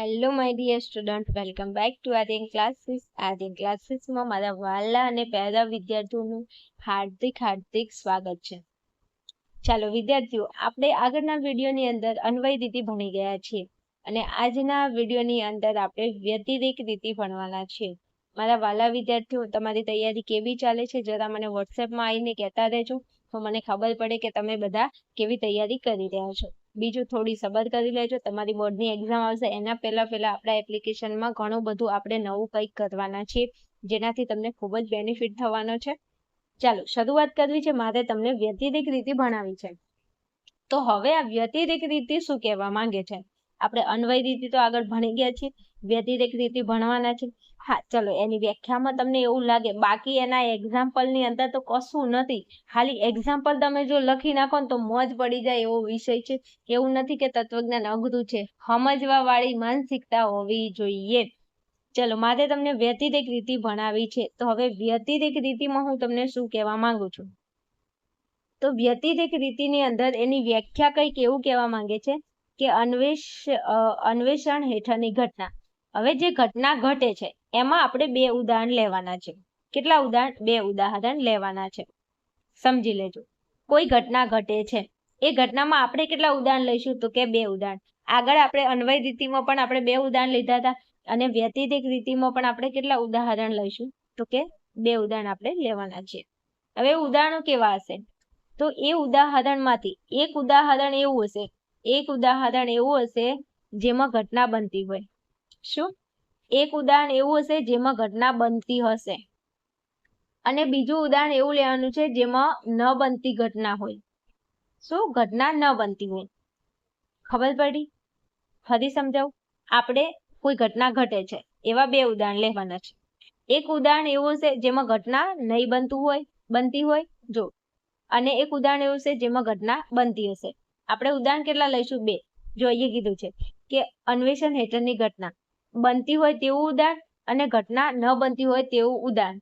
Hello my dear student welcome back to Aryan classes Aryan ક્લાસીસમાં મારા વાલા અને પહેલા વિદ્યાર્થીઓનું હાર્દિક હાર્દિક સ્વાગત છે. ચાલો, વિદ્યાર્થીઓ, આપણે આગળના વિડીયોની અંદર અન્વય રીતિ ભણી ગયા છીએ અને આજના વિડીયોની અંદર આપણે વ્યતિરેક રીતિ ભણવાના છીએ. મારા વાલા વિદ્યાર્થીઓ, તમારી તૈયારી કેવી ચાલે છે? જરા મને વોટ્સએપમાં આવીને કહેતા રહેજો. તો મને ખબર પડે કે તમે બધા કેવી તૈયારી કરી રહ્યા છો. બીજું થોડી સબર કરી લેજો, તમારી બોર્ડની એક્ઝામ આવશે. એના પહેલા પહેલા આપણા એપ્લિકેશનમાં ઘણું બધું આપણે નવું કંઈક કરવાના છીએ, જેનાથી તમને ખૂબ જ બેનિફિટ થવાનો છે. ચાલો, શરૂઆત કરવી છે. મારે તમને વ્યતિરેક રીતિ ભણાવી છે. તો હવે આ વ્યતિરેક રીતિ શું કહેવા માંગે છે? આપણે અન્વય રીતિ તો આગળ ભણી ગયા છીએ. વ્યતિરેક રીતિ ભણવાના છે. હા, ચલો, એની વ્યાખ્યામાં તમને એવું લાગે, બાકી એના એક્ઝામ્પલની અંદર તો કશું નથી. ખાલી એક્ઝામ્પલ તમે જો લખી નાખો ને તો મોજ પડી જાય એવો વિષય છે. એવું નથી કે તત્વજ્ઞાન અઘરું છે. સમજવા વાળી માનસિકતા હોવી જોઈએ. ચલો, મારે તમને વ્યતિરેક રીતિ ભણાવી છે. તો હવે વ્યતિરેક રીતિમાં હું તમને શું કહેવા માંગુ છું? તો વ્યતિરેક રીતિની અંદર એની વ્યાખ્યા કંઈક એવું કહેવા માંગે છે કે અન્વેષ અન્વેષણ હેઠળની ઘટના. હવે જે ઘટના ઘટે છે એમાં આપણે બે ઉદાહરણ લેવાના છે. કેટલા ઉદાહરણ? બે ઉદાહરણ લેવાના છે. સમજી લેજો. કોઈ ઘટના ઘટે છે. એ ઘટનામાં આપણે કેટલા ઉદાહરણ લઈશું તો કે બે ઉદાહરણ. આગળ આપણે અન્વય રીતિમાં પણ આપણે બે ઉદાહરણ લીધા હતા અને વ્યતિરેક રીતિમાં પણ આપણે કેટલા ઉદાહરણ લઈશું તો કે બે ઉદાહરણ આપણે લેવાના છે. હવે ઉદાહરણો કેવા હશે? તો એ ઉદાહરણમાંથી એક ઉદાહરણ એવું હશે, એક ઉદાહરણ એવું હશે જેમાં ઘટના બનતી હોય. શું? એક ઉદાહરણ એવું હશે જેમાં ઘટના બનતી હશે. અને બીજું ઉદાહરણ એવું લેવાનું છે જેમાં ન બનતી ઘટના હોય. શું ઘટના ન બનતી હોય. ખબર પડી? ફરી સમજાવું? આપણે કોઈ ઘટના ઘટે છે. એવા બે ઉદાહરણ લેવાના છે. એક ઉદાહરણ એવું છે જેમાં ઘટના નહીં બનતું હોય, બનતી હોય, જો. અને એક ઉદાહરણ એવું છે જેમાં ઘટના બનતી હશે. આપણે ઉદાહરણ કેટલા લઈશું? બે. જો અહીંયા કીધું છે કે અન્વેષણ હેઠળની ઘટના. બનતી હોય તેવું ઉદાહરણ અને ઘટના ન બનતી હોય તેવું ઉદાહરણ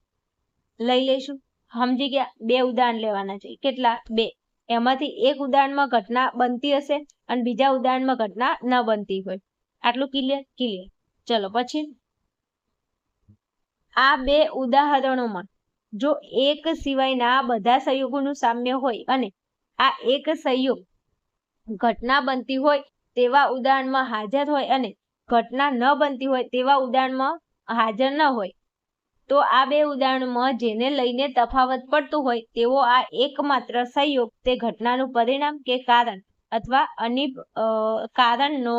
લઈ લઈશું. સમજી ગયા. બે ઉદાહરણ લેવાના છે. કેટલા? બે. એમાંથી એક ઉદાહરણમાં ઘટના બનતી હશે અને બીજા ઉદાહરણમાં ઘટના ન બનતી હોય. આટલું ક્લિયર ક્લિયર ચલો પછી. આ બે ઉદાહરણોમાં જો એક સિવાયના બધા સંયોગોનું સામ્ય હોય અને આ એક સંયોગ ઘટના બનતી હોય તેવા ઉદાહરણમાં હાજર હોય અને ઘટના ન બનતી હોય તેવા ઉદાહરણમાં હાજર ન હોય. તો આ બે ઉદાહરણમાં જેને લઈને તફાવત પડતું હોય તેવો આ એકમાત્ર સંયોગ તે ઘટનાનું પરિણામ કે કારણ અથવા અનિ કારણનો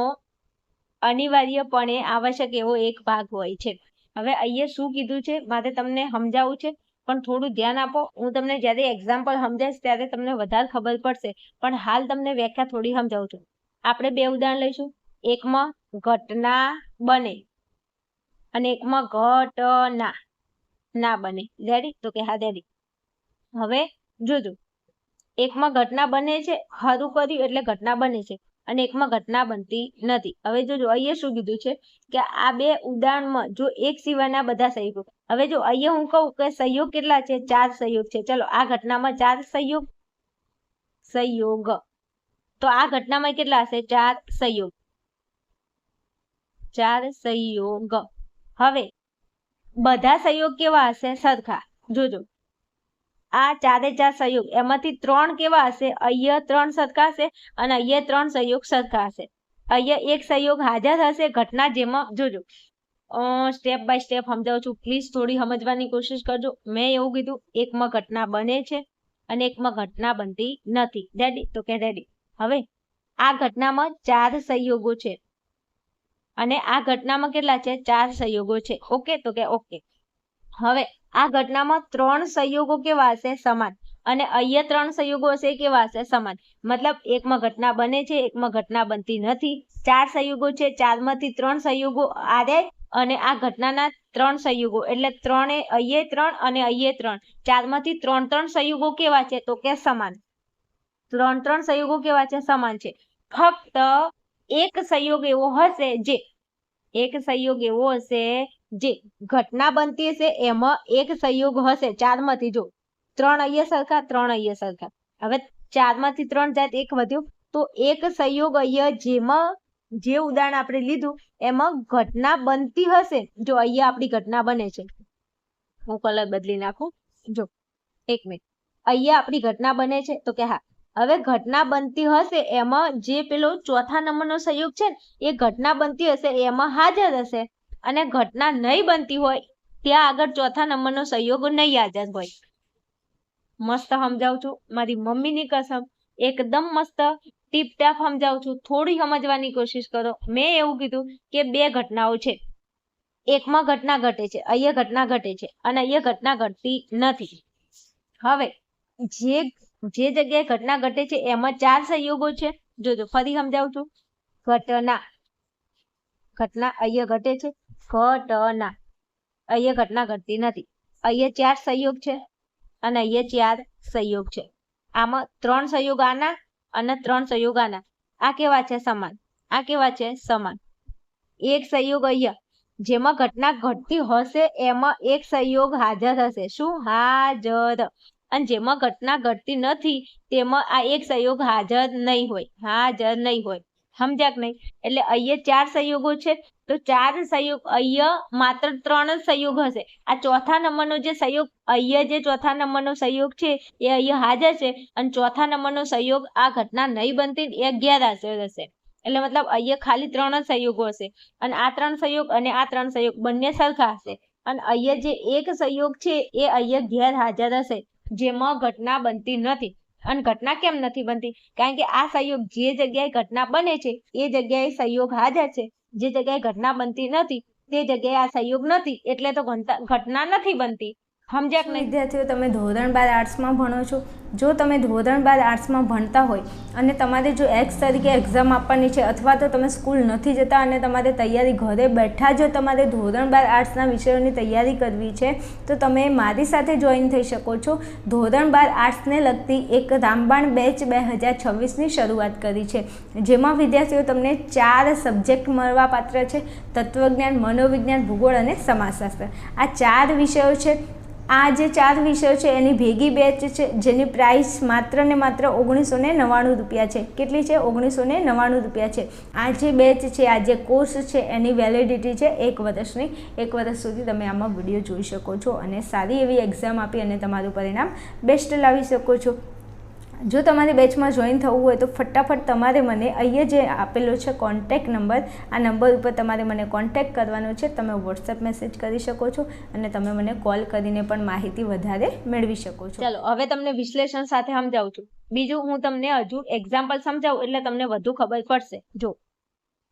અનિવાર્યપણે આવશ્યક એવો એક ભાગ હોય છે. હવે અહીંયા શું કીધું છે? મારે તમને સમજાવવું છે, પણ થોડું ધ્યાન આપો. હું તમને જ્યારે એક્ઝામ્પલ સમજાવીશ ત્યારે તમને વધારે ખબર પડશે. પણ હાલ તમને વ્યાખ્યા થોડી સમજાવું છું. આપણે બે ઉદાહરણ લઈશું. એકમાં ઘટના બને અને એકમાં ઘટના ના બને. રેડી તો કે હા રેડી હવે જોજો. એકમાં ઘટના બને છે ખરું કર્યું એટલે ઘટના બને છે અને એકમાં ઘટના બનતી નથી. હવે જોજો, અહીંયા શું કીધું છે કે આ બે ઉદાહરણમાં જો એક સિવાયના બધા સહયોગ હવે જો અહીંયા હું કહું કે સંયોગ કેટલા છે? ચાર સહયોગ છે. ચલો, આ ઘટનામાં ચાર સંયોગ. સહયોગ તો આ ઘટનામાં કેટલા હશે? ચાર સંયોગ. ચાર સંયોગ. હવે, બધા સંયોગ કેવા હશે? સરખા. જોજો. આ ચારે ચાર સંયોગ, એમાંથી ત્રણ કેવા હશે? અહીંયા ત્રણ સરખા હશે અને અહીંયા ત્રણ સંયોગ સરખા હશે. અહીંયા એક સંયોગ હાજર હશે ઘટના જેમાં, જોજો. સ્ટેપ બાય સ્ટેપ સમજાવું છું. પ્લીઝ થોડી સમજવાની કોશિશ કરજો. મેં એવું કીધું, એકમાં ઘટના બને છે અને એકમાં ઘટના બનતી નથી. ડેડી તો કે ડેડી હવે, આ ઘટનામાં ચાર સંયોગો છે. અને આ ઘટનામાં કેટલા છે? ચાર સંયોગો છે. ઓકે? તો કે ઓકે. હવે આ ઘટનામાં ત્રણ સંયોગો કેવા હશે? સમાન. અને અહીંયા ત્રણ સંયોગો હશે કેવા હશે? સમાન. મતલબ એકમાં ઘટના બને છે, એકમાં ઘટના બનતી નથી. ચાર સંયોગો છે, ચારમાંથી ત્રણ સંયોગો આરે અને આ ઘટનાના ત્રણ સંયોગો. એટલે ત્રણે, અહીંયા ત્રણ અને અહીંયા ત્રણ. ચારમાંથી ત્રણ ત્રણ સંયોગો કેવા છે? તો કે સમાન. ત્રણ ત્રણ સંયોગો કેવા છે? સમાન છે. ફક્ત એક સંયોગ એવો હશે જે, એક સંયોગ એવો હશે જે ઘટના બનતી હશે, એમાં એક સંયોગ હશે ચારમાંથી જો, ત્રણ અહીંયા સરખા, ત્રણ અહીંયા સરખા. હવે ચારમાંથી ત્રણ જાત એક વધ્યો, તો એક સંયોગ અહીંયા જેમાં, જે ઉદાહરણ આપણે લીધું, એમાં ઘટના બનતી હશે, જો અહીંયા આપણી ઘટના બને છે. હું કલર બદલી નાખું. જો, એક મિનિટ અહીંયા આપણી ઘટના બને છે, તો કે હા હવે ઘટના બનતી હશે, એમાં જે પેલો ચોથા નંબરનો સંયોગ છે એ ઘટના બનતી હશે, એમાં હાજર હશે. અને ઘટના નહીં બનતી હોય, ત્યાં આગળ ચોથા નંબરનો સંયોગ નહીં હાજર હોય. મસ્ત સમજાવું છું? મારી મમ્મીની કસમ, એકદમ મસ્ત ટીપ ટાપ સમજાવું છું. થોડી સમજવાની કોશિશ કરો. મેં એવું કીધું કે બે ઘટનાઓ છે. એકમાં ઘટના ઘટે છે, અહીંયા ઘટના ઘટે છે, અને અહીંયા ઘટના ઘટતી નથી. હવે, જે જે જગ્યાએ ઘટના ઘટે છે, એમાં ચાર સંયોગો છે. જોજો, ફરી સમજાવું છું. ઘટના ઘટના અહીંયા ઘટે છે. ઘટના, અહીંયા ઘટના ઘટતી નથી. અહીંયા ચાર સંયોગ છે અને અહીંયા ચાર સંયોગ છે. આમાં ત્રણ સંયોગ આના અને ત્રણ સંયોગ આના. આ કેવા છે? સમાન. આ કેવા છે? સમાન. એક સંયોગ અહીંયા. જેમાં ઘટના ઘટતી હશે, એમાં એક સંયોગ હાજર હશે. શું? હાજર. અને જેમાં ઘટના ઘટતી નથી, તેમાં આ એક સંયોગ હાજર નહીં હોય. હાજર નહીં હોય. સમજ્યા કે નહીં? એટલે અહીંયા ચાર સંયોગો છે. તો ચાર સંયોગ અહીંયા માત્ર ત્રણ જ સંયોગ હશે. આ ચોથા નંબરનો જે સંયોગ અહીંયા જે ચોથા નંબરનો સંયોગ છે, એ અહીંયા હાજર છે. અને ચોથા નંબરનો સંયોગ આ ઘટના નહીં બનતી એ અગિયાર હાજર હશે. એટલે મતલબ અહીંયા ખાલી ત્રણ જ સંયોગો હશે. અને આ ત્રણ સંયોગ અને આ ત્રણ સંયોગ બંને સરખા હશે. અને અહીંયા જે એક સંયોગ છે, એ અહીંયા ગેરહાજર હશે. જેમાં ઘટના બનતી નથી. અને ઘટના કેમ નથી બનતી? કારણ કે આ સંયોગ જે જગ્યાએ ઘટના બને છે, એ જગ્યાએ સંયોગ હાજર છે. જે જગ્યાએ ઘટના બનતી નથી, તે જગ્યાએ આ સંયોગ નથી. એટલે તો ઘટના નથી બનતી. સમજ્યા કે વિદ્યાર્થીઓ તમે ધોરણ બાર આર્ટ્સમાં ભણો છો? જો તમે ધોરણ બાર આર્ટ્સમાં ભણતા હોય અને તમારે જો એક્સ તરીકે એક્ઝામ આપવાની છે અથવા તો તમે સ્કૂલ નથી જતા અને તમારે તૈયારી ઘરે બેઠા જો તમારે ધોરણ બાર આર્ટ્સના વિષયોની તૈયારી કરવી છે તો તમે મારી સાથે જોઈન થઈ શકો છો. ધોરણ બાર આર્ટ્સને લગતી એક રામબાણ બેચ બે હજાર છવ્વીસની શરૂઆત કરી છે જેમાં વિદ્યાર્થીઓ તમને ચાર સબ્જેક્ટ મળવા પાત્ર છે તત્વજ્ઞાન મનોવિજ્ઞાન ભૂગોળ અને સમાજશાસ્ત્ર. આ ચાર વિષયો છે આ જે ચાર વિષયો છે, એની ભેગી બેચ છે, જેની પ્રાઇસ માત્ર ને માત્ર ઓગણીસો ને નવ્વાણું રૂપિયા છે. કેટલી છે? ઓગણીસો ને નવ્વાણું રૂપિયા છે. આ જે બેચ છે, આ જે કોર્સ છે, એની વેલિડિટી છે એક વર્ષની. એક વર્ષ સુધી તમે આમાં વીડિયો જોઈ શકો છો અને સારી એવી એક્ઝામ આપી અને તમારું પરિણામ બેસ્ટ લાવી શકો છો. જો તમારે બેચમાં જોઈન થવું હોય તો ફટાફટ તમારે મને અહીંયા જે આપેલો છે કોન્ટેક નંબર આ નંબર ઉપર તમારે મને કોન્ટેક કરવાનો છે. તમે વોટ્સએપ મેસેજ કરી શકો છો અને તમે મને કોલ કરીને પણ માહિતી વધારે મેળવી શકો છો. ચલો, હવે તમને વિશ્લેષણ સાથે સમજાવું છું. બીજું હું તમને હજુ એક્ઝામ્પલ સમજાવું એટલે તમને વધુ ખબર પડશે. જો,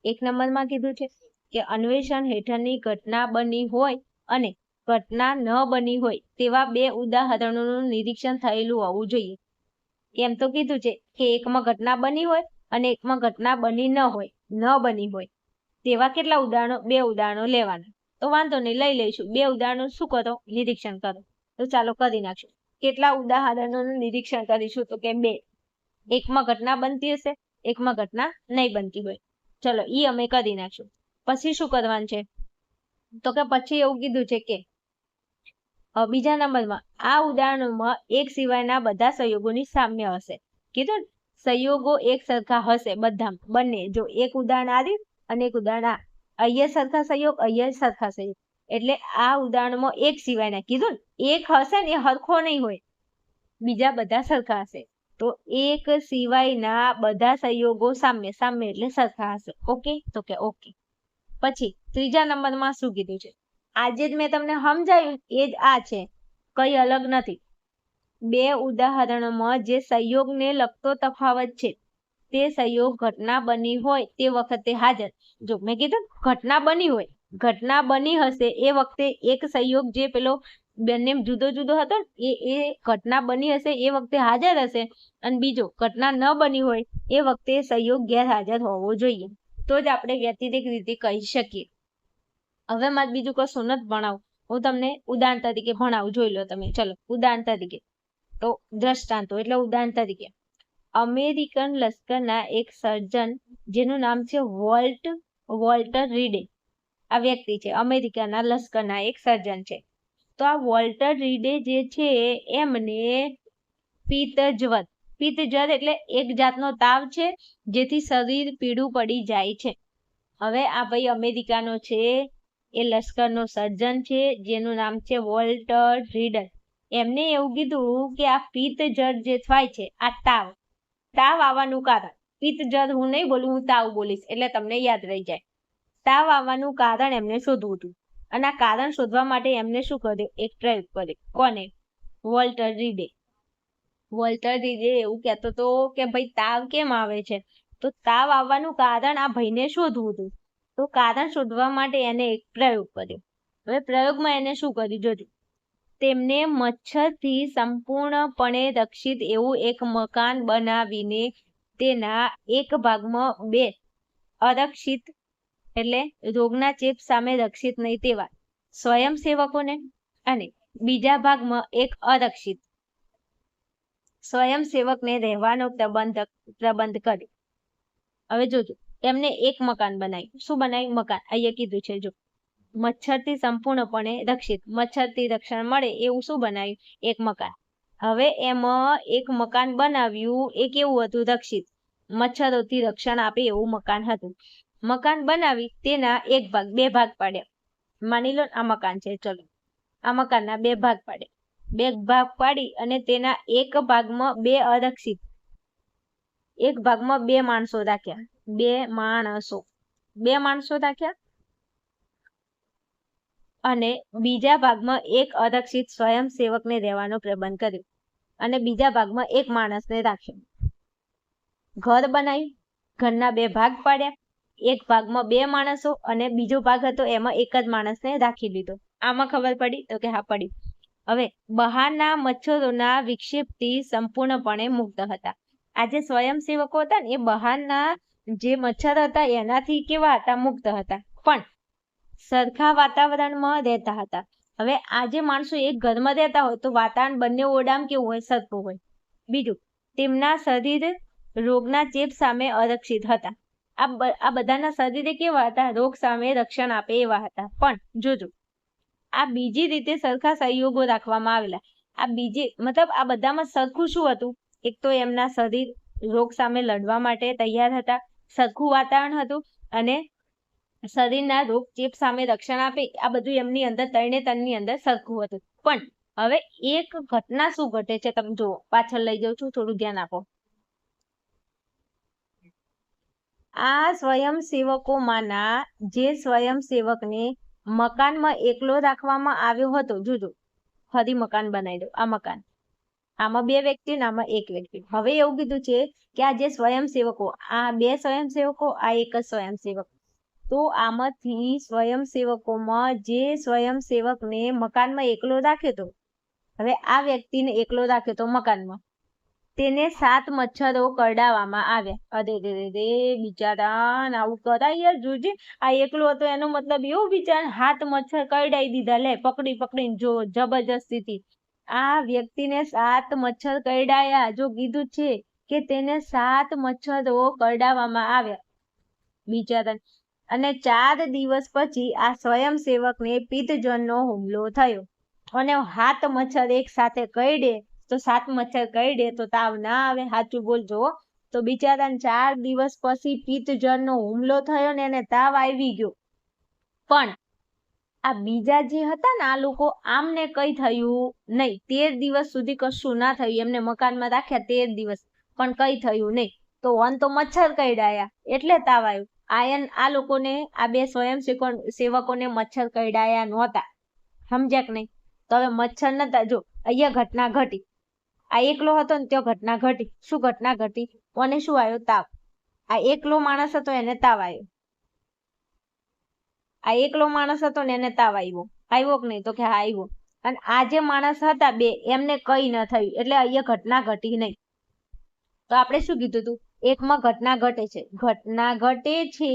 એક નંબરમાં કીધું છે કે અન્વેષણ હેઠળની ઘટના બની હોય અને ઘટના ન બની હોય તેવા બે ઉદાહરણોનું નિરીક્ષણ થયેલું હોવું જોઈએ. એમ તો કીધું છે કે એકમાં ઘટના બની હોય અને એકમાં ઘટના બની ન હોય, ન બની હોય. તેવા કેટલા ઉદાહરણો, બે ઉદાહરણો લેવાના. તો વાંધો નહીં, લઈ લઈશું. બે ઉદાહરણો શું કરો? નિરીક્ષણ કરો. તો ચાલો કરી નાખશું. કેટલા ઉદાહરણોનું નિરીક્ષણ કરીશું તો કે બે. એકમાં ઘટના બનતી હશે, એકમાં ઘટના નહીં બનતી હોય. ચલો, ઈ અમે કરી નાખશું. પછી શું કરવાનું છે? તો કે પછી એવું કીધું છે કે બીજા નંબરમાં, આ ઉદાહરણોમાં એક સિવાયના બધા સંયોગોની સામ્ય હશે. કીધું ને? સંયોગો એક સરખા હશે બધા બંને. જો એક ઉદાહરણ આવ્યું અને એક ઉદાહરણ આ. અહીંયા સરખા સંયોગ, અહીંયા સરખા સંયોગ. એટલે આ ઉદાહરણમાં એક સિવાયના. કીધું ને? એક હશે ને એ હરખો નહીં હોય. બીજા બધા સરખા હશે. તો એક સિવાયના બધા સંયોગો સામ્ય સામ્ય એટલે સરખા હશે. ઓકે? તો કે ઓકે. પછી, ત્રીજા નંબરમાં શું કીધું છે? આજે જ મેં તમને સમજાવ્યું એ જ આ છે. કઈ અલગ નથી. બે ઉદાહરણોમાં જે સંયોગને લગતો તફાવત છે, તે સંયોગ ઘટના બની હોય તે વખતે હાજર. જો મેં કીધું ઘટના બની હોય, ઘટના બની હશે એ વખતે એક સંયોગ જે પેલો બંને જુદો જુદો હતો એ એ ઘટના બની હશે એ વખતે હાજર હશે અને બીજો ઘટના ન બની હોય એ વખતે સંયોગ ગેરહાજર હોવો જોઈએ. તો જ આપણે વ્યતિરેક રીતે કહી શકીએ. હવે મારે બીજું કશું નથી ભણાવું. હું તમને ઉદાહરણ તરીકે ભણાવું, જોઈ લો તમે. ચલો, ઉદાહરણ તરીકે. તો દ્રષ્ટાંતો, એટલે ઉદાહરણ તરીકે. અમેરિકન લશ્કરના એક સર્જન, જેનું નામ છે વોલ્ટ, વોલ્ટર રીડે. આ વ્યક્તિ છે, અમેરિકાના લશ્કરના એક સર્જન છે. તો આ વોલ્ટર રીડે જે છે, એમને પિત્તજ્વર પિત્તજ્વર એટલે એક જાતનો તાવ છે, જેથી શરીર પીળું પડી જાય છે. હવે આ ભાઈ અમેરિકાનો છે એ લશ્કરનો સર્જન છે, જેનું નામ છે વોલ્ટર રીડર એમને એવું કીધું કે આ પિત્ત જળ જે થાય છે, આ તાવ. તાવ આવવાનું કારણ. પિત્ત જળ હું નહીં બોલું, હું તાવ બોલીશ, એટલે તમને યાદ રહી જાય. તાવ આવવાનું કારણ એમને શોધવું હતું. અને આ કારણ શોધવા માટે એમને શું કર્યું? એક પ્રયોગ કર્યો. કોને? વોલ્ટર રીડે. વોલ્ટર રીડે એવું કહેતો હતો કે, ભાઈ તાવ કેમ આવે છે? તો તાવ આવવાનું કારણ આ ભાઈને શોધવું હતું. તો કારણ શોધવા માટે એને એક પ્રયોગ કર્યો. હવે પ્રયોગમાં એને શું કર્યું? જોજો. તેમને મચ્છરથી સંપૂર્ણપણે રક્ષિત એવું એક મકાન બનાવીને તેના એક ભાગમાં બે અરક્ષિત એટલે રોગના ચેપ સામે રક્ષિત નહીં તેવા સ્વયંસેવકોને અને બીજા ભાગમાં એક અરક્ષિત સ્વયંસેવકને રહેવાનો પ્રબંધ પ્રબંધ કર્યો. હવે જોજો. એમને એક મકાન બનાવ્યું. શું બનાવ્યું? મકાન. અહીંયા કીધું છે, જો. મચ્છરથી સંપૂર્ણપણે રક્ષિત. મચ્છરથી રક્ષણ મળે એવું શું બનાવ્યું? એક મકાન. હવે એમાં એક મકાન બનાવ્યું. એ કેવું હતું? રક્ષિત. મચ્છરોથી રક્ષણ આપે એવું મકાન હતું. મકાન બનાવી તેના એક ભાગ, બે ભાગ પાડ્યા. માની લો આ મકાન છે, ચલો. આ મકાનના બે ભાગ પાડ્યા. બે ભાગ પાડી અને તેના એક ભાગમાં બે અરક્ષિત. એક ભાગમાં બે માણસો રાખ્યા. બે માણસો. બે માણસો રાખ્યા અને બીજા ભાગમાં એક અરક્ષિત સ્વયંસેવકને રહેવાનો પ્રબંધ કર્યો અને બીજા ભાગમાં એક માણસને રાખ્યો. ઘર બનાવ્યું. ઘરના બે ભાગ પાડ્યા. એક ભાગમાં બે માણસો અને બીજો ભાગ હતો એમાં એક જ માણસને રાખી લીધો. આમાં ખબર પડી? તો કે હા, પડી. હવે બહારના મચ્છરોના વિક્ષેપથી સંપૂર્ણપણે મુક્ત હતા. આ જે સ્વયંસેવકો હતા ને એ બહારના જે મચ્છર હતા એનાથી કેવા હતા મુક્ત હતા. પણ સરખા વાતાવરણમાં રહેતા હતા. હવે આજે માણસો એક ઘરમાં રહેતા હોય તો વાતાવરણ બંને ઓડામ કેવું હોય? સરખું હોય. બીજું, તેમના શરીર રોગના ચેપ સામે અરક્ષિત હતા. આ આ બધાના શરીરે કેવા હતા? રોગ સામે રક્ષણ આપે એવા હતા. પણ જોજો, આ બીજી રીતે સરખા સહયોગો રાખવામાં આવેલા. આ બીજી, મતલબ આ બધામાં સરખું શું હતું? એક તો એમના શરીર રોગ સામે લડવા માટે તૈયાર હતા. સરખું વાતાવરણ હતું અને શરીરના રોગ ચેપ સામે રક્ષણ આપે, આ બધું એમની અંદર ત્રણે ત્રણની અંદર સરખું હતું. પણ હવે એક ઘટના શું ઘટે છે તમે જુઓ, પાછળ લઈ જાઉં છું, થોડું ધ્યાન આપો. આ સ્વયંસેવકોમાંના, જે સ્વયંસેવકને મકાનમાં એકલો રાખવામાં આવ્યો હતો જોજો ફરી મકાન બનાવી દો આ મકાન. આમાં બે વ્યક્તિ ને આમાં એક વ્યક્તિ. હવે એવું કીધું છે કે આ જે સ્વયંસેવકો, આ બે સ્વયંસેવકો, આ એક જ સ્વયંસેવક. તો આમાંથી સ્વયંસેવકોમાં જે સ્વયંસેવકને મકાનમાં એકલો રાખ્યો હતો હવે આ વ્યક્તિને એકલો રાખ્યો હતો મકાનમાં, તેને સાત મચ્છરો કરડાવવામાં આવ્યા. અરે રે રે બિચારા આવું કરાય યાર જોજે. આ એકલો હતો, એનો મતલબ એવું બિચારા હાથ મચ્છર કરડાઈ દીધા. લે, પકડી, પકડીને જો, જબરજસ્તીથી. આ વ્યક્તિને સાત મચ્છર કરડાયા. જો કીધું છે કે તેને સાત મચ્છરો કરડાવવામાં આવ્યા. બિચારા અને ચાર દિવસ પછી આ સ્વયંસેવકને પિત્તજનનો હુમલો થયો. અને હાથ મચ્છર એક સાથે કરડે, તો સાત મચ્છર કરડે, તો તાવ ના આવે. સાચું બોલજો. તો બિચારાને ચાર દિવસ પછી પિત્તજનનો હુમલો થયો ને એને તાવ આવી ગયો. પણ આ બીજા જે હતા ને, આ લોકો આમને કઈ થયું નહીં. તેર દિવસ સુધી કશું ના થયું. એમને મકાનમાં રાખ્યા તેર દિવસ, પણ કઈ થયું નહીં. તો વન તો મચ્છર કરડાયા એટલે તાવ આવ્યું આયન આ લોકોને, આ બે સ્વયં સેવકોને મચ્છર કરડાયા નહોતા. સમજ્યા કે નહીં? તો હવે મચ્છર નતા. જો, અહીંયા ઘટના ઘટી. આ એકલો હતો ને, ત્યાં ઘટના ઘટી. શું ઘટના ઘટી? કોને શું આવ્યો? તાવ. આ એકલો માણસ હતો, એને તાવ આવ્યો. આ એકલો માણસ હતો ને એને તાવ આવ્યો. આવ્યો કે નહીં? તો કે આવ્યો. અને આ જે માણસ હતા બે, એમને કઈ ન થયું. એટલે અહીંયા ઘટના ઘટી નહીં. તો આપણે શું કીધું હતું એકમાં ઘટના ઘટે છે. ઘટના ઘટે છે.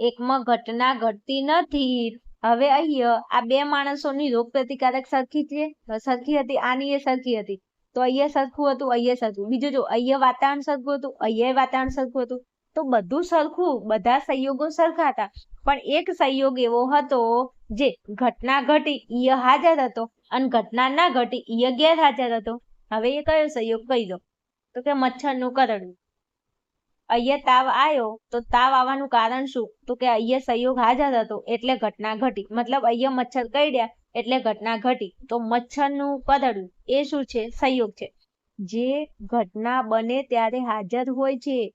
એકમાં ઘટના ઘટતી નથી. હવે અહીંયા આ બે માણસોની રોગ પ્રતિકારક સરખી છે? સરખી હતી, આની એ સરખી હતી. તો અહીંયા સરખું હતું, અહીંયા સરખું. બીજું જો, અહીંયા વાતાવરણ સરખું હતું, અહીંયા વાતાવરણ સરખું હતું. તો બધું સરખું, બધા સંયોગો સરખા હતા. પણ એક સંયોગ એવો હતો જે ઘટના ઘટી ઈય હાજર હતો અને ઘટના ના ઘટી ઈ ગેરહાજર હતો. હવે એ કયો સંયોગ કહી દો. તો કે મચ્છરનું કરડવું. અહીંયા તાવ આવ્યો તો તાવ આવવાનું કારણ શું? તો કે અહીંયા સંયોગ હાજર હતો એટલે ઘટના ઘટી. મતલબ અહીંયા મચ્છર કરડ્યા એટલે ઘટના ઘટી. તો મચ્છરનું કરડવું એ શું છે? સંયોગ છે. જે ઘટના બને ત્યારે હાજર હોય છે.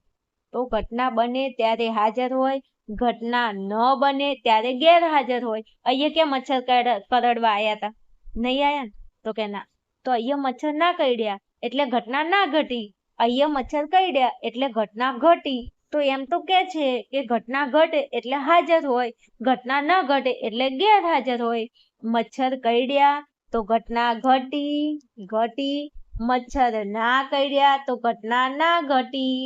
તો ઘટના બને ત્યારે હાજર હોય, ઘટના ન બને ત્યારે ગેરહાજર હોય. અહીંયા કેમ મચ્છર કરડવા આવ્યા હતા નહીં આવ્યા તો કે ના. તો અહીંયા મચ્છર ના કરડ્યા એટલે ઘટના ના ઘટી. અહીંયા મચ્છર કરડ્યા એટલે ઘટના ઘટી. તો એમ તો કે છે કે ઘટના ઘટે એટલે હાજર હોય. ઘટના ન ઘટે એટલે ગેરહાજર હોય. મચ્છર કરડ્યા તો ઘટના ઘટી ઘટી. મચ્છર ના કર્યા તો ઘટના ના ઘટી.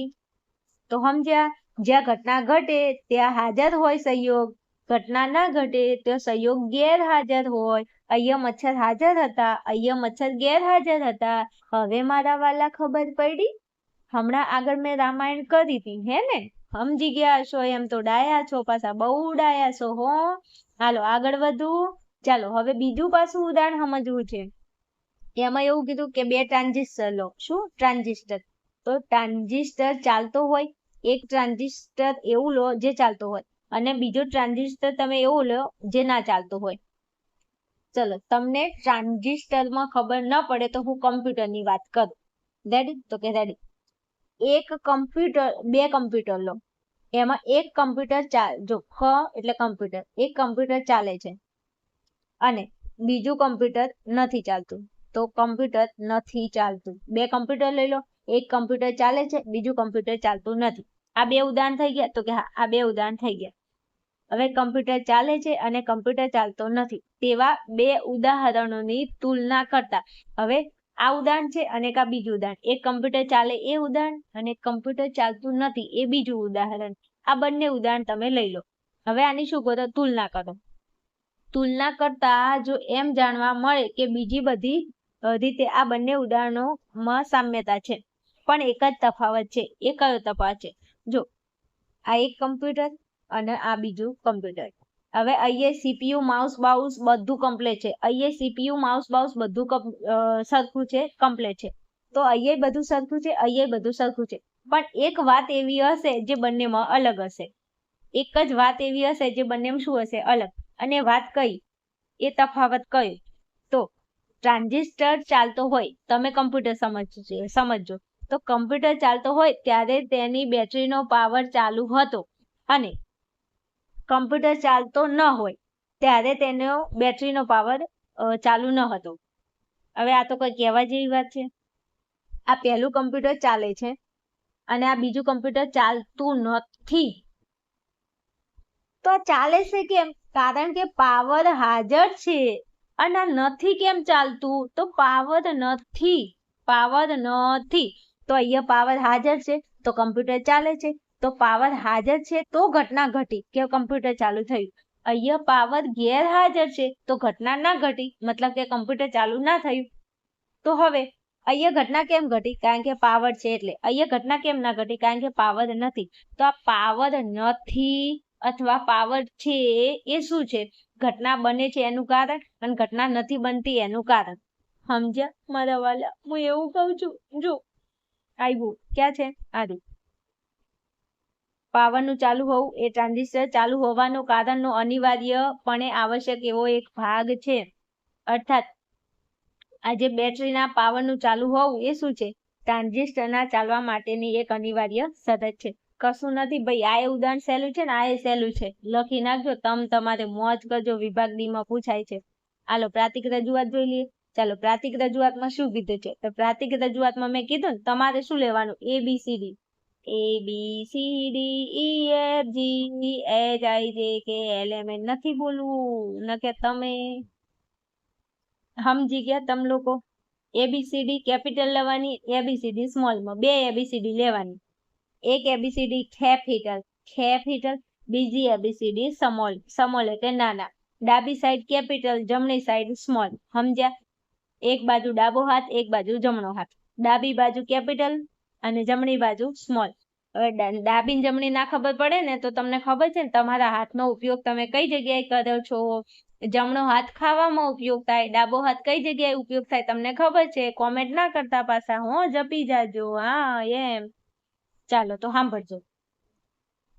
તો સમજ્યા? જ્યાં ઘટના ઘટે, ત્યાં હાજર હોય સહયોગ. ઘટના ના ઘટે ત્યાં સહયોગ ગેરહાજર હોય. અહીંયા મચ્છર હાજર હતા અહીંયા મચ્છર ગેરહાજર હતા. હવે મારા વાલા ખબર પડી? હમણાં આગળ મેં રામાયણ કરી હતી, હે ને? સમજી ગયા છો એમ તો ડાયા છો પાછા, બહુ ડાયા છો, હો. હાલો, આગળ વધુ. ચાલો, હવે બીજું પાછું ઉદાહરણ સમજવું છે. એમાં એવું કીધું કે બે ટ્રાન્ઝિસ્ટર લો. શું? ટ્રાન્ઝિસ્ટર. તો ટ્રાન્ઝિસ્ટર ચાલતો હોય, એક ટ્રાન્ઝિસ્ટર એવું લો જે ચાલતો હોય અને બીજો ટ્રાન્ઝિસ્ટર તમે એવું લો જે ના ચાલતો હોય. ચલો, તમને ટ્રાન્ઝિસ્ટરમાં ખબર ન પડે તો હું કમ્પ્યુટરની વાત કરું. રેડી તો કે રેડી એક કમ્પ્યુટર, બે કમ્પ્યુટર લો. એમાં એક કમ્પ્યુટર ચાલ જો, ખ એટલે કમ્પ્યુટર. એક કમ્પ્યુટર ચાલે છે અને બીજું કમ્પ્યુટર નથી ચાલતું. તો કમ્પ્યુટર નથી ચાલતું. બે કમ્પ્યુટર લઈ લો એક કમ્પ્યુટર ચાલે છે, બીજું કમ્પ્યુટર ચાલતું નથી. આ બે ઉદાહરણ થઈ ગયા, તો કે હા, આ બે ઉદાહરણ થઈ ગયા. હવે કમ્પ્યુટર ચાલે છે અને કમ્પ્યુટર ચાલતો નથી. તેવા બે ઉદાહરણોની તુલના કરતા હવે આ ઉદાહરણ છે અને એક બીજું ઉદાહરણ. એક કમ્પ્યુટર ચાલે એ ઉદાહરણ અને કમ્પ્યુટર ચાલતું નથી એ બીજું ઉદાહરણ. આ બંને ઉદાહરણ તમે લઈ લો. હવે આની શું કરો? તુલના કરો. તુલના કરતા જો એમ જાણવા મળે કે બીજી બધી રીતે આ બંને ઉદાહરણોમાં સામ્યતા છે. પણ એક જ તફાવત છે. એ કયો તફાવત છે? જો, આ એક કમ્પ્યુટર અને આ બીજું કમ્પ્યુટર. હવે અહીંયા સીપીયુ, માઉસ, બાઉસ બધું કમ્પ્લેટ છે. અહીંયા સીપીયુ, માઉસ, બાઉસ બધું સરખું છે કમ્પ્લેટ છે. તો અહીંયા બધું સરખું છે, અહીંયા બધું સરખું છે. પણ એક વાત એવી હશે જે બંનેમાં અલગ હશે. એક જ વાત એવી હશે જે બંનેમાં શું હશે? અલગ. અને વાત કઈ? એ તફાવત કયો? તો, ટ્રાન્ઝિસ્ટર ચાલતો હોય, તમે કમ્પ્યુટર સમજજો સમજજો. તો કમ્પ્યુટર ચાલતો હોય ત્યારે તેની બેટરીનો પાવર ચાલુ હતો. અને કમ્પ્યુટર ચાલતો ન હોય ત્યારે તેનો બેટરીનો પાવર ચાલુ ન હતો. હવે આ તો કોઈ કહેવા જેવી વાત છે. આ પહેલું કમ્પ્યુટર ચાલે છે અને આ બીજું કમ્પ્યુટર ચાલતું નથી. તો ચાલે છે કેમ? કારણ કે પાવર હાજર છે અને આ નથી કેમ ચાલતું? તો પાવર નથી પાવર નથી. તો અહીંયા પાવર હાજર છે, તો કમ્પ્યુટર ચાલે છે. તો પાવર હાજર છે, તો ઘટના ઘટી કે કમ્પ્યુટર ચાલુ થયું. અહીંયા પાવર ગેરહાજર છે, તો ઘટના ના ઘટી, મતલબ કે કમ્પ્યુટર ચાલુ ના થયું. તો હવે, અહીંયા ઘટના કેમ ઘટી? કારણ કે પાવર છે એટલે. અહીંયા ઘટના કેમ ના ઘટી? કારણ કે પાવર નથી. તો આ પાવર નથી અથવા પાવર છે એ શું છે? ઘટના બને છે એનું કારણ અને ઘટના નથી બનતી એનું કારણ. સમજ્યા? મારા વાલા, હું એવું કહું છું, જો આવ્યું. ક્યાં છે? આર્યું પાવરનું ચાલુ હોવું, એ ટ્રાન્ઝિસ્ટર ચાલુ હોવાનું કારણનો અનિવાર્યપણે આવશ્યક એવો એક ભાગ છે. અર્થાત, આજે બેટરીના પાવરનું ચાલુ હોવું, એ શું છે? ટ્રાન્ઝિસ્ટરના ચાલવા માટેની એક અનિવાર્ય શરત છે. કશું નથી, ભાઈ, આ એ ઉદાહરણ સહેલું છે ને, આ એ સહેલું છે. લખી નાખજો, તમ તમારે મોજ કરજો વિભાગ ડીમાં પૂછાય છે. હાલો પ્રાતિક રજૂઆત જોઈ લઈએ. ચાલો પ્રાતિક રજૂઆતમાં શું કીધું છે? તો પ્રાતિક રજૂઆતમાં મેં કીધું ને, તમારે શું લેવાનું? A B C D A B C D E F G H I J K L M N નથી બોલવું. ન કે તમે. સમજી ગયા તમ લોકો? A B C D capital લેવાની એબીસીડી સ્મોલમાં. બે એબીસીડી લેવાની. એક એબીસીડી ખેપ હેઠળ બીજી એબીસીડી સમોલ. સમોલ એટલે નાના. ડાબી સાઈડ કેપિટલ જમણી સાઈડ સ્મોલ સમજ્યા? એક બાજુ ડાબો હાથ, એક બાજુ જમણો હાથ. ડાબી બાજુ કેપિટલ અને જમણી બાજુ સ્મોલ. હવે ડાબી જમણી ના ખબર પડે ને, તો તમને ખબર છે ને, તમારા હાથનો ઉપયોગ તમે કઈ જગ્યાએ કરો છો? જમણો હાથ ખાવામાં ઉપયોગ થાય, ડાબો હાથ કઈ જગ્યાએ ઉપયોગ થાય, તમને ખબર છે? કોમેન્ટ ના કરતા પાછા, હો, જપી જાજો. હા, એમ. ચાલો, તો સાંભળજો.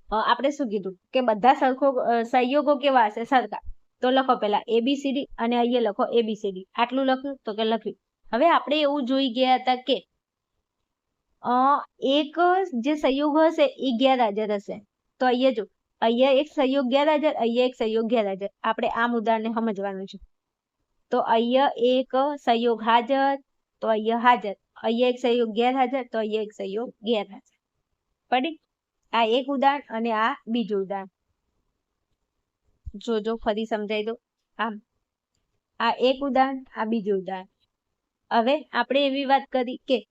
આપણે શું કીધું? કે બધા સરખો સહયોગો કેવા હશે? સરખા. તો લખો પહેલા એબીસીડી અને અહીંયા લખો એબીસીડી આટલું લખ્યું તો કે લખ્યું. હવે આપણે એવું જોઈ ગયા હતા કે એક જે સંયોગ હશે એ ગેરહાજર હશે. તો અહીંયા જો અહીંયા એક સંયોગ ગેરહાજર અહીંયા એક સંયોગ ગેરહાજર. આપણે આ મુદ્દાને સમજવાનું છે. તો અહીંયા એક સંયોગ હાજર, તો અહીંયા હાજર. અહીંયા એક સંયોગ ગેરહાજર, તો અહીંયા એક સંયોગ ગેરહાજર. પડી? આ એક ઉદાહરણ અને આ બીજું ઉદાહરણ. જોજો, ફરી સમજાઈ દો. આમ, આ એક ઉદાહરણ, આ બીજું ઉદાહરણ. હવે આપણે એવી વાત કરી કે,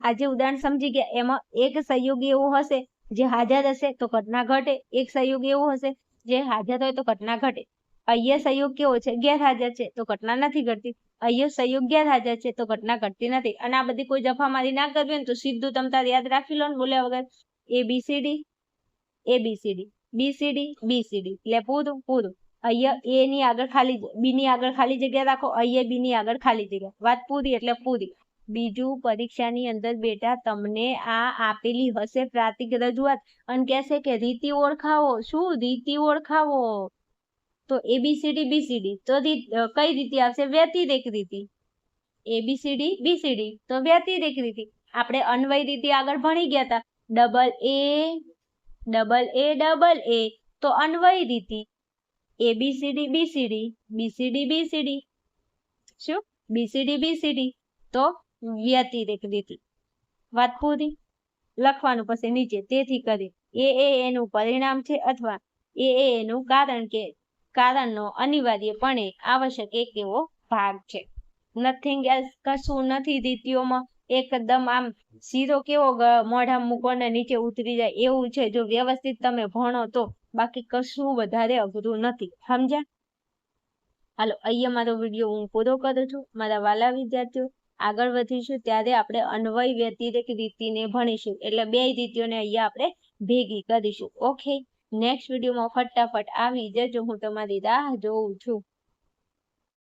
આ જે ઉદાહરણ સમજી ગયા, એમાં એક સહયોગી એવો હશે, જે હાજર હશે તો ઘટના ઘટે. એક સહયોગી એવો હશે, જે હાજર હોય તો ઘટના ઘટે. અહીંયા સહયોગ કેવો છે? ગેરહાજર છે, તો ઘટના નથી ઘટતી. અહીંયા સહયોગ ગેરહાજર છે, તો ઘટના ઘટતી નથી. અને આ બધી કોઈ જફામારી ના કરવી ને તો સીધું તમ તારે યાદ રાખી લો ને બોલ્યા વગર. A B C D A B C D B C D B C D એટલે પૂરું પૂરું. અહીંયા એ ની આગળ ખાલી બી ની આગળ ખાલી જગ્યા રાખો, અહીંયા બી ની આગળ ખાલી જગ્યા. વાત પૂરી એટલે પૂરી. બીજું પરીક્ષાની અંદર બેટા તમને આ આપેલી હશે પ્રાતિક રજૂઆત. અને કહેશે કે રીતિ ઓળખાવો. શું રીતિ ઓળખાવો? તો એબીસીડી બીસીડી તો કઈ રીતે આવશે? વ્યતિરેક રીતિ. એબીસીડી બીસીડી તો વ્યતિરેક રીતિ. આપણે અન્વય રીતિ આગળ ભણી ગયા હતા double A double A double A તો અન્વય રીતિ. A B C D B C D B C D B C D શું? B C D B C D તો વ્યતિરેક રીતિ. વાત પૂરી? લખવાનું પછી નીચે. તેથી કરી. એ એ, એનું પરિણામ છે અથવા એ એ, એનું કારણ કે કારણનો અનિવાર્યપણે આવશ્યક એક એવો ભાગ છે. નથિંગ એલ્સ કશું નથી રીતિઓમાં. એકદમ આમ શીરો કેવો ગ- મોઢા મૂકો ને નીચે ઉતરી જાય એવું છે. જો વ્યવસ્થિત તમે ભણો તો બાકી કશું વધારે અઘરું નથી. સમજ્યા? હાલો, અહીંયા મારો વીડિયો હું પૂરો કરું છું. મારા વાલા વિદ્યાર્થીઓ, આગળ વધીશું. ત્યારે આપણે અન્વય વ્યતિરેક રીતિને ભણીશું. એટલે બે રીતિઓને અહીંયા આપણે ભેગી કરીશું. ઓકે? નેક્સ્ટ વિડીયોમાં ફટાફટ આવી જજો. હું તમારી રાહ જોઉં છું.